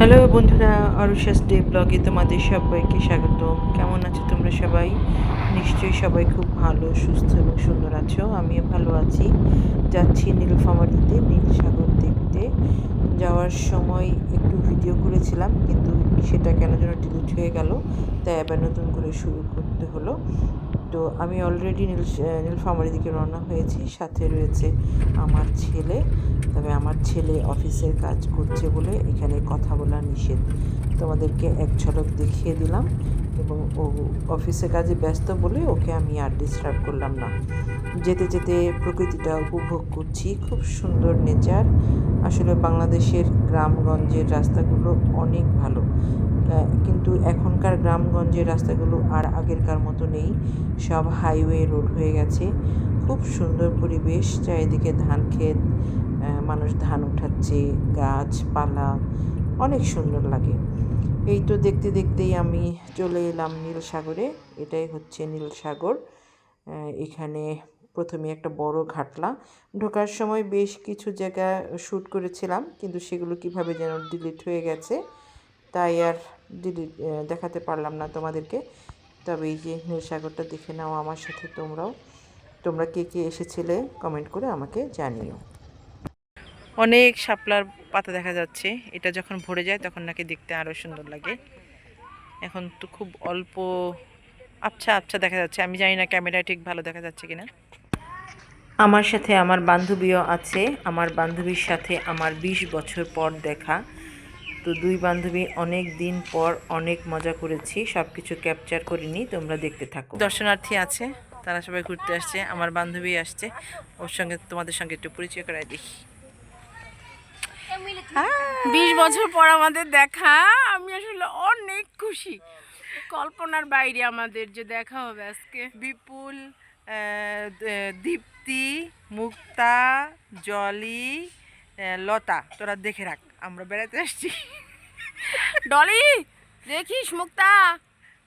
Hello বন্ধুরা অরুষাস day ব্লগে তোমাদের সবাইকে স্বাগত কেমন আছো তোমরা সবাই? নিশ্চয়ই সবাই খুব ভালো, সুস্থ এবং সুন্দর আছো। আমিও ভালো আছি। যাচ্ছি নীলফামারিতে নীল সাগর দেখতে। যাওয়ার সময় একটু ভিডিও করেছিলাম, কিন্তু সেটা কেন যেন ডিলিট হয়ে গেল, তাই আবার নতুন করে শুরু করতে হলো। তো আমি অলরেডি নীল নীলফামারি দিকে রওনা হয়েছি। সাথে রয়েছে আমার ছেলে। তবে আমার ছেলে অফিসের কাজ করছে বলে এখানে কথা বলা নিষেধ। তোমাদেরকে এক ঝলক দেখিয়ে দিলাম এবং ও অফিসের কাজে ব্যস্ত বলে ওকে আমি আর ডিস্টার্ব করলাম না। যেতে যেতে প্রকৃতিটা উপভোগ করছি। খুব সুন্দর নেচার আসলে বাংলাদেশের গ্রামগঞ্জের রাস্তাগুলো অনেক ভালো। কিন্তু এখনকার গ্রামগঞ্জের রাস্তাগুলো আর আগেরকার মতো নেই। সব হাইওয়ে রোড হয়ে গেছে। খুব সুন্দর পরিবেশ। চারিদিকে ধান ক্ষেত মানুষ ধান উঠাচ্ছে গাছপালা অনেক সুন্দর লাগে। এই তো দেখতে দেখতেই আমি চলে এলাম নীল সাগরে। এটাই হচ্ছে নীল সাগর। এখানে প্রথমে একটা বড় ঘাটলা। ঢোকার সময় বেশ কিছু জায়গা শ্যুট করেছিলাম, কিন্তু সেগুলো কীভাবে যেন ডিলিট হয়ে গেছে, তাই আর ডিলিট দেখাতে পারলাম না তোমাদেরকে, তবে এই যে নীল সাগরটা দেখে নাও আমার সাথে তোমরাও। তোমরা কে কে এসেছিলে কমেন্ট করে আমাকে জানিও। অনেক শাপলার পাতা দেখা যাচ্ছে। এটা যখন ভরে যায় তখন নাকি দেখতে আরও সুন্দর লাগে। এখন তো খুব অল্প আচ্ছা আচ্ছা দেখা যাচ্ছে। আমি জানি না ক্যামেরা ঠিক ভালো দেখা যাচ্ছে কিনা। আমার সাথে আমার বান্ধবীও আছে। আমার বান্ধবীর সাথে আমার ২০ বছর পর দেখা। তো দুই বান্ধবী অনেক দিন পর অনেক মজা করেছি সব কিছু ক্যাপচার করিনি তোমরা দেখতে থাকো। দর্শনার্থী আছে তারা সবাই ঘুরতে আসছে আমার বান্ধবী আসছে ওর সঙ্গে তোমাদের সঙ্গে একটু পরিচয় করাই দেখি। বিশ বছর পর আমাদের দেখা আমি আসলে অনেক খুশি। কল্পনার বাইরে আমাদের যে দেখা হবে আজকে। বিপুল দীপ্তি মুক্তা জলি লতা তোরা দেখে রাখ। আমরা বেড়াতে আসছি। ডলি দেখিস মুক্তা?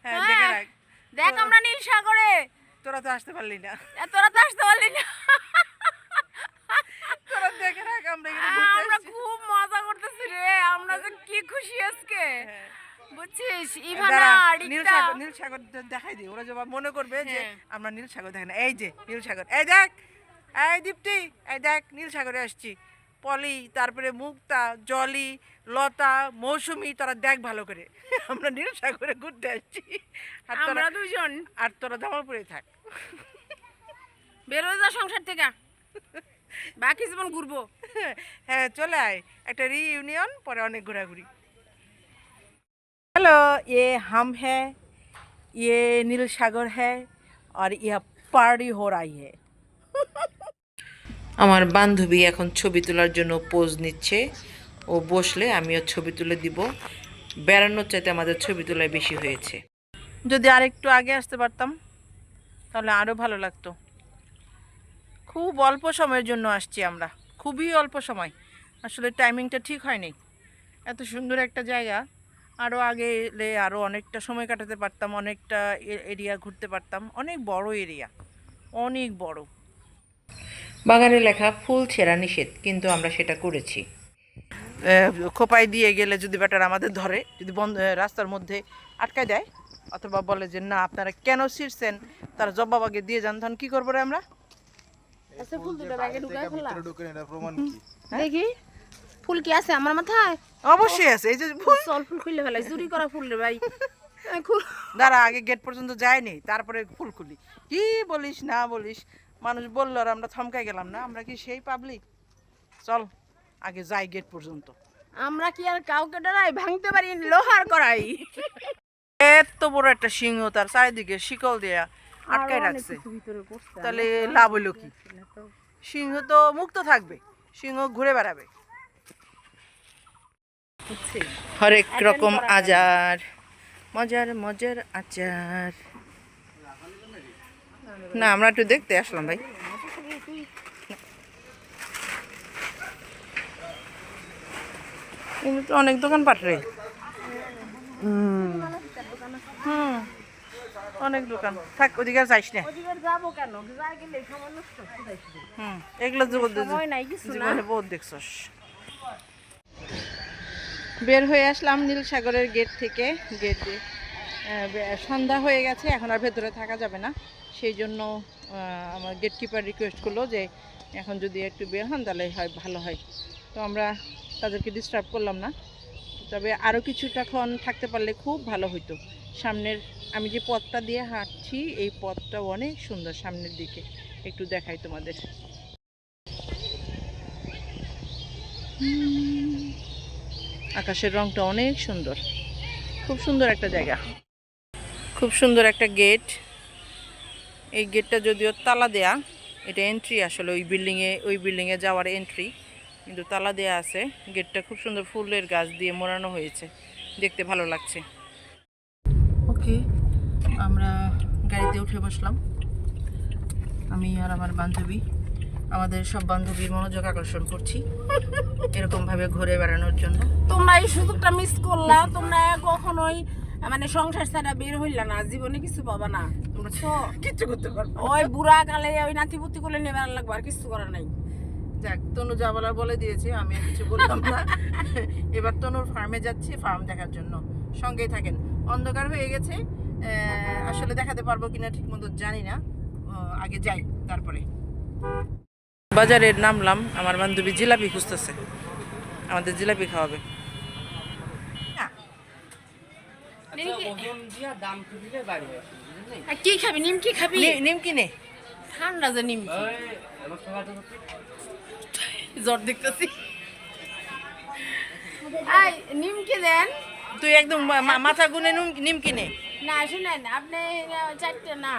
হ্যাঁ দেখে হ্যাঁ। রাখ। দেখ আমরা নীল সাগরে। তোরা তো আসতে পারলি না। তোরা তো আসতে পারলি না। তোরা দেখে রাখ আমরা আমরা খুব মজা করতেছি রে আমরা যে কি খুশি আজকে। হ্যাঁ। বুঝছিস? ইভানা নীল সাগর নীল সাগর দেখাই দিই ওরা যখন মনে করবে যে। আমরা নীল সাগর দেখে না। এই যে নীল সাগর। এই দেখ এই দীপ্তি এই দেখ নীল সাগরে আসছি। পলি তারপরে মুক্তা জলি লতা মৌসুমি তোরা দেখ ভালো করে আমরা নীল সাগরে ঘুরতে আসছি আর তোরা আমরা দুজন আর তোরা জামালপুরে থাক বেরোয় যা সংসার থেকে বাকি জীবন ঘুরবো হ্যাঁ চলে আয় একটা রিইউনিয়ন পরে অনেক ঘোরাঘুরি हेलो ये हम है ये नील सागर है और यह पार्टी हो रही है আমার বান্ধবী এখন ছবি তোলার জন্য পোজ নিচ্ছে। ও বসলে আমিও ছবি তুলে দিব। বেড়ানোর চাইতে আমাদের ছবি তোলায় বেশি হয়েছে। যদি আরেকটু আগে আসতে পারতাম, তাহলে আরও ভালো লাগতো। খুব অল্প সময়ের জন্য আসছি আমরা। খুবই অল্প সময়। আসলে টাইমিংটা ঠিক হয়নি। এত সুন্দর একটা জায়গা। আরও আগে এলে আরও অনেকটা সময় কাটাতে পারতাম, অনেকটা এরিয়া ঘুরতে পারতাম। অনেক বড় এরিয়া। অনেক বড়। বাগানে লেখা ফুল ছেঁড়া নিষেধ কিন্তু আমরা সেটা করেছি। খোপাই দিয়ে গেলে যদি ব্যাটার আমাদের ধরে যদি বন্ধ রাস্তার মধ্যে আটকায় দেয় অথবা বলে যে না আপনারা কেন ছিঁড়ছেন? তারা জবাব আগে দিয়ে যান। তখন কী করব রে আমরা? আচ্ছা কি? দেখি ফুল কি আছে আমার মাথায়? অবশ্যই আছে এই যে ফুল। চল ফুল খুলে ফেলাই চুরি করা ফুল রে ভাই। দাঁড়া আগে গেট পর্যন্ত যায়নি তারপরে ফুল খুলি। কি বলিস না বলিস মানুষ বলল আর আমরা থমকাই গেলাম না আমরা কি সেই পাবলিক চল আগে যাই গেট পর্যন্ত। আমরা কি আর কাউকে ডরাই? ভাঙতে পারি লোহার করাই এত বড় একটা সিংহ তার চারিদিকে শিকল দেয়া আটকায় রাখছে। তাহলে লাভ হইল কি? সিংহ তো মুক্ত থাকবে সিংহ ঘুরে বেড়াবে। হরেক রকম আচার মজার মজার আচার। না আমরা একটু দেখতে আসলাম ভাই। তো অনেক দোকান পাট রে হুম হুম অনেক দোকান। থাক ওদিকে যাইস না। হুম এগুলো জীবনে বহুত দেখছস। বের হয়ে আসলাম নীল সাগরের গেট থেকে। গেট দিয়ে সন্ধ্যা হয়ে গেছে এখন আর ভেতরে থাকা যাবে না। সেই জন্য আমার গেট কিপার রিকোয়েস্ট করল যে, এখন যদি একটু বের হন তাহলে হয়, ভালো হয়। তো আমরা তাদেরকে ডিস্টার্ব করলাম না। তবে আরও কিছুটাক্ষণ থাকতে পারলে খুব ভালো হতো সামনের, আমি যে পথটা দিয়ে হাঁটছি, এই পথটা অনেক সুন্দর সামনের দিকে। একটু দেখাই তোমাদের। আকাশের রংটা অনেক সুন্দর। খুব সুন্দর একটা জায়গা। খুব সুন্দর একটা গেট এই গেটটা যদিও তালা দেয়া এটা এন্ট্রি আসলে ওই বিল্ডিংয়ে ওই বিল্ডিংয়ে যাওয়ার এন্ট্রি কিন্তু তালা দেয়া আছে। গেটটা খুব সুন্দর ফুলের গাছ দিয়ে মোড়ানো হয়েছে। দেখতে ভালো লাগছে। ওকে আমরা গাড়িতে উঠে বসলাম। আমি আর আমার বান্ধবী আমাদের সব বান্ধবীর মনোযোগ আকর্ষণ করছি এরকম ভাবে ঘুরে বেড়ানোর জন্য। তোমরা এই সুযোগটা মিস করলা তোমরা কখনোই মানে সংসার ছাড়া বের হইলা না জীবনে কিছু পাবা না। তোমরা কিচ্ছু করতে পারব ওই বুড়া কালে ওই নাতিপুতি করলে নেবার লাগবে আর কিছু করার নাই। যাক তনু যা বলার বলে দিয়েছে আমি আর কিছু বললাম না। এবার তনুর ফার্মে যাচ্ছি ফার্ম দেখার জন্য। সঙ্গেই থাকেন। অন্ধকার হয়ে গেছে আসলে দেখাতে পারব কিনা ঠিক মতো জানি না। আগে যাই তারপরে। বাজারে নামলাম আমার বান্ধবী জিলাপি খুঁজতেছে। আমাদের জিলাপি খাওয়াবে। আর কি খাবি? নিমকি খাবি? নি- নিমকি নে ঠান্ডা যে নিমকি জ্বর দেখতেছি। আই নিমকি দেন? তুই একদম মাথা গুনে নুম- নিমকি নে না শুনেন আপনি চারটে না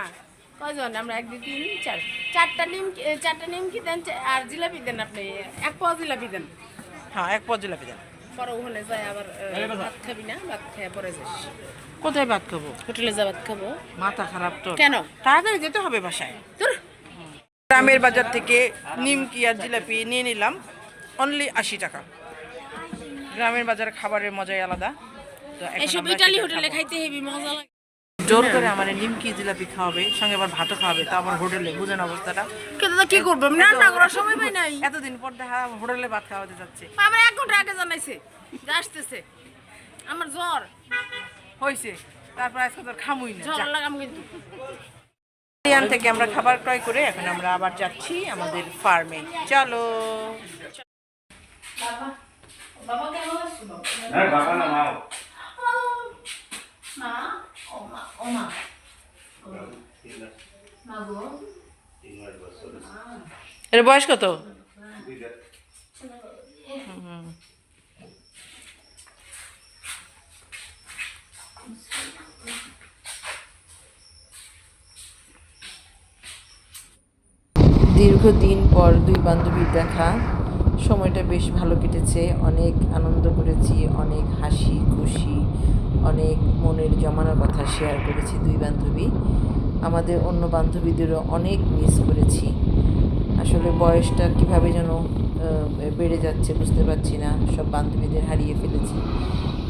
কয়জন? আমরা এক দুই তিন চার। চারটা নিমকি চারটা নিমকি দেন? আর জিলাপি দেন আপনি? এক পাও জিলাপি দেন। হ্যাঁ এক পর জিলাপি দেন। পরে ওখানে যাই আবার ভাত খাবি না ভাত খেয়ে পরে যাস। কোথায় ভাত খাব? হোটেলে যা ভাত খাব। মাথা খারাপ তো কেন? তাড়াতাড়ি যেতে হবে বাসায়। তোর গ্রামের বাজার থেকে নিমকি আর জিলাপি নিয়ে নিলাম অনলি আশি টাকা। গ্রামের বাজার খাবারের মজাই আলাদা। তো এখন এসব আমরা ইটালি সেটা হোটেলে খাব। খাইতে হেবি মজা লাগে। জোর করে আমার নিমকি জিলাপি খাওয়াবে সঙ্গে আবার ভাতও খাওয়াবে তা আমার হোটেলে বুঝেন অবস্থাটা? কিন্তু কি করব? রান্না করার সময় পাই নাই। এতদিন পর দেখা হোটেলে ভাত খাওয়াতে যাচ্ছে। আমার এক ঘণ্টা আগে জানাইছে আসতেছে। আমার জ্বর। হয়েছে তারপর আজকে তোর খামুই না জ্বর। লাগাম কিন্তু। এখান থেকে আমরা খাবার ক্রয় করে এখন আমরা আবার যাচ্ছি আমাদের ফার্মে চলো। হ্যাঁ বাবা না এর বয়স কত? দীর্ঘদিন পর দুই বান্ধবীর দেখা। সময়টা বেশ ভালো কেটেছে। অনেক আনন্দ করেছি অনেক হাসি খুশি। অনেক মনের জমানোর কথা শেয়ার করেছি দুই বান্ধবী। আমাদের অন্য বান্ধবীদেরও অনেক মিস করেছি। আসলে বয়সটা কীভাবে যেন বেড়ে যাচ্ছে বুঝতে পারছি না, সব বান্ধবীদের হারিয়ে ফেলেছি।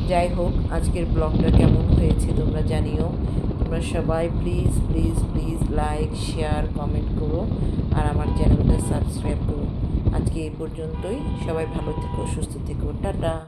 যাই হোক, আজকের ব্লগটা কেমন হয়েছে তোমরা জানিও। তোমরা সবাই please please please like share comment করো আর আমার চ্যানেলটা সাবস্ক্রাইব করো। আজকে এই পর্যন্তই। সবাই ভালো থেকো, সুস্থ থেকো। টাটা।